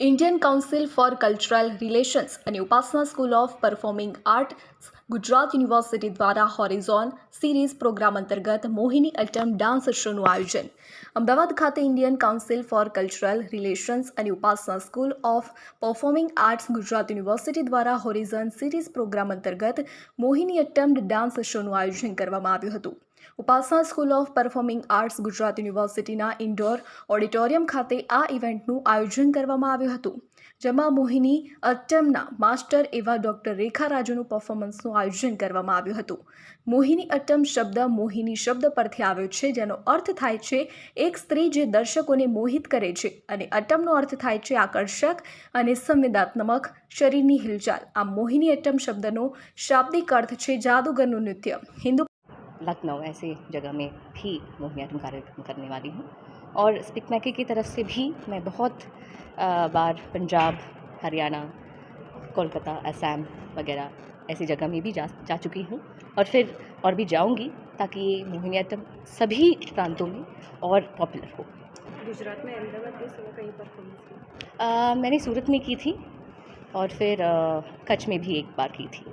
Indian council for cultural relations અને Upasana school of performing art Gujarat university દ્વારા horizon series programme અંતર્ગત મોહિની અટમ dance શોનું આયોજન અમદાવાદ ખાતે Indian council for cultural relations અને Upasana school of performing arts Gujarat university દ્વારા horizon series programme અંતર્ગત મોહિની અટમ dance શોનું આયોજન કરવામાં આવ્યું હતું। Upasana school of performing arts Gujarat યુનિવર્સિટીના ઇન્ડોર ઓડિટોરિયમ ખાતે આ ઇવેન્ટનું આયોજન કરવામાં આવ્યું હતું, જેમાં મોહિની અટ્ટમના માસ્ટર એવા ડૉક્ટર રેખા રાજુનું પરફોર્મન્સનું આયોજન કરવામાં આવ્યું હતું. મોહિની અટ્ટમ શબ્દ મોહિની શબ્દ પરથી આવ્યો છે, જેનો અર્થ થાય છે, એક સ્ત્રી જે દર્શકોને મોહિત કરે છે અને અટ્ટમનો અર્થ થાય છે આકર્ષક અને સંવેદનાત્મક શરીરની હિલચાલ. આ મોહિની અટ્ટમ શબ્દનો શાબ્દિક અર્થ છે જાદુગરનું નૃત્ય. હિન્દુ लखनऊ ऐसे जगह में भी मोहिनीअट्टम कार्यक्रम करने वाली हूँ। और स्पिक मैके की तरफ़ से भी मैं बहुत बार पंजाब हरियाणा कोलकाता असम वगैरह ऐसी जगह में भी जा जा चुकी हूँ। और फिर और भी जाऊँगी ताकि ये मोहिनीअट्टम सभी प्रांतों में और पॉपुलर हो। गुजरात में अहमदाबाद के सिवा कहीं परफॉर्मेंस मैंने सूरत में की थी और फिर कच्छ में भी एक बार की थी।